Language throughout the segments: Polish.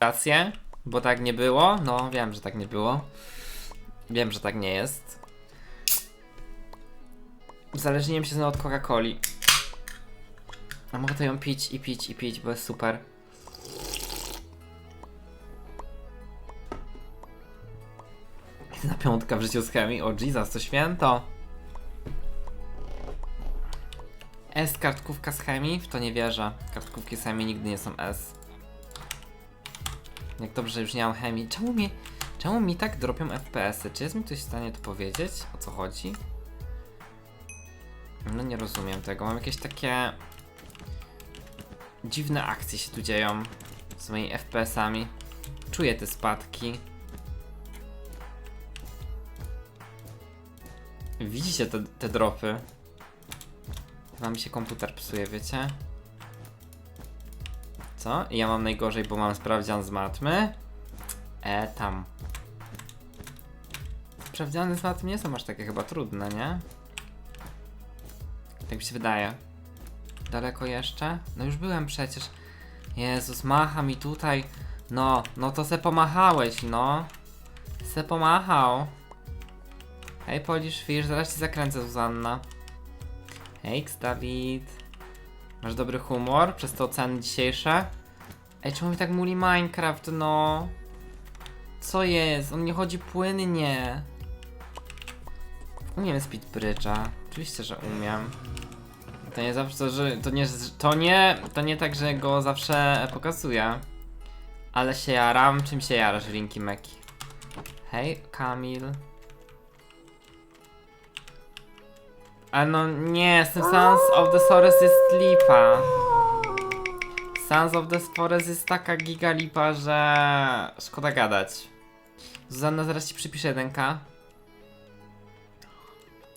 Rację, bo tak nie było. No, wiem, że tak nie było. Wiem, że tak nie jest. Uzależniłem się znowu od Coca-Coli. A mogę to ją pić i pić i pić, bo jest super. Jedna piątka w życiu z chemii. O Jesus, to święto. S kartkówka z chemii? W to nie wierzę. Kartkówki z chemii nigdy nie są S. Jak dobrze, że już nie mam chemii. Czemu mi, czemu mi tak dropią FPS-y? Czy jest mi ktoś w stanie to powiedzieć? O co chodzi? No nie rozumiem tego. Mam jakieś takie dziwne akcje się tu dzieją z moimi FPS-ami. Czuję te spadki. Widzicie te, te dropy? Mi się komputer psuje, wiecie? Co? Ja mam najgorzej, bo mam sprawdzian z matmy. E, tam. Sprawdziany z matmy nie są aż takie chyba trudne, nie? Tak mi się wydaje. Daleko jeszcze? No już byłem przecież. Jezus, macha mi tutaj. No, no to se pomachałeś, no. Se pomachał. Hej, Polish Fish, zaraz ci zakręcę, Zuzanna. Hej, Dawid. Masz dobry humor przez te oceny dzisiejsze? Ej, czemu mi tak muli Minecraft, no? Co jest? On nie chodzi płynnie. Umiem speed bridge'a. Oczywiście, że umiem. To nie zawsze, że to nie, to nie, to nie tak, że go zawsze pokazuję. Ale się jaram. Czym się jarasz, Linki Meki? Hej, Kamil. A no nie, z tym Sons of the Forest jest lipa. Sons of the Forest jest taka giga lipa, że szkoda gadać. Zuzanna, zaraz ci przypiszę 1k.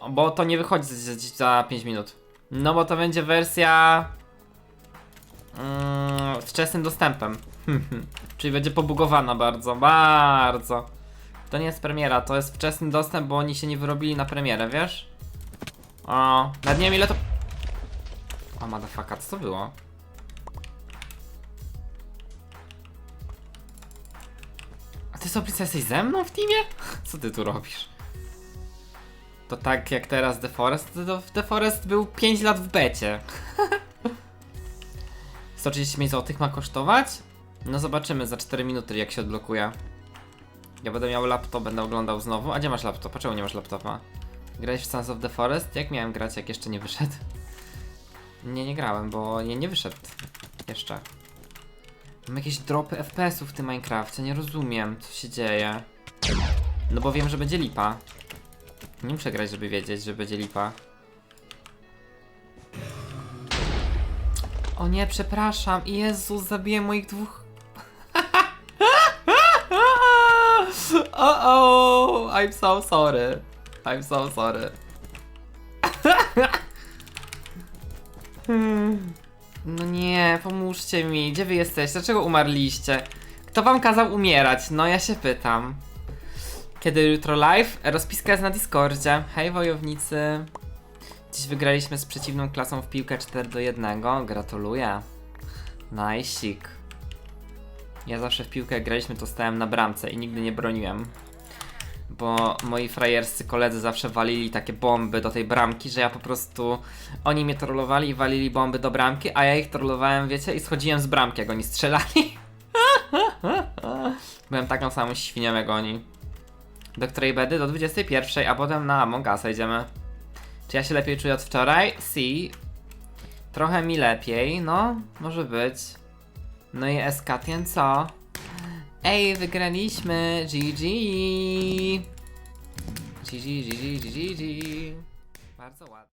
O, Bo to nie wychodzi za, za, za 5 minut. No bo to będzie wersja... Mm, wczesnym dostępem. Czyli będzie pobugowana bardzo, bardzo. To nie jest premiera, to jest wczesny dostęp, bo oni się nie wyrobili na premierę, wiesz? O, nad nie wiem ile to... O, motherfucker, co to było? A ty sobie jesteś ze mną w teamie? Co ty tu robisz? To tak jak teraz The Forest, to The Forest był 5 lat w becie. 135 zł ma kosztować? No zobaczymy za 4 minuty jak się odblokuje. Ja będę miał laptop, będę oglądał znowu. A gdzie masz laptop? Czemu nie masz laptopa? Grałeś w Sons of the Forest? Jak miałem grać, jak jeszcze nie wyszedł? Nie, nie grałem, bo nie, nie wyszedł jeszcze. Mam jakieś dropy FPS-ów w tym Minecrafcie, nie rozumiem, co się dzieje. No bo wiem, że będzie lipa. Nie muszę grać, żeby wiedzieć, że będzie lipa. O nie, przepraszam. Jezus, zabiję moich dwóch... oh oh, I'm so sorry. I'm so sorry. Hmm. No nie, pomóżcie mi. Gdzie wy jesteście? Dlaczego umarliście? Kto wam kazał umierać? No ja się pytam. Kiedy jutro live? Rozpiska jest na Discordzie. Hej wojownicy. Dziś wygraliśmy z przeciwną klasą w piłkę 4 do 1. Gratuluję. Najsik. Ja zawsze w piłkę graliśmy to stałem na bramce i nigdy nie broniłem bo moi frajerscy koledzy zawsze walili takie bomby do tej bramki, że ja po prostu. Oni mnie trollowali i walili bomby do bramki, a ja ich trollowałem, wiecie, i schodziłem z bramki, jak oni strzelali. Byłem taką samą świnią jak oni. Do której bedy? Do 21, a potem na Among Usa idziemy. Czy ja się lepiej czuję od wczoraj? Si. Trochę mi lepiej, no, może być. No i Eskatien co? Ej, wygraliśmy! GG! GG, GG, GG, GG. Bardzo ładnie.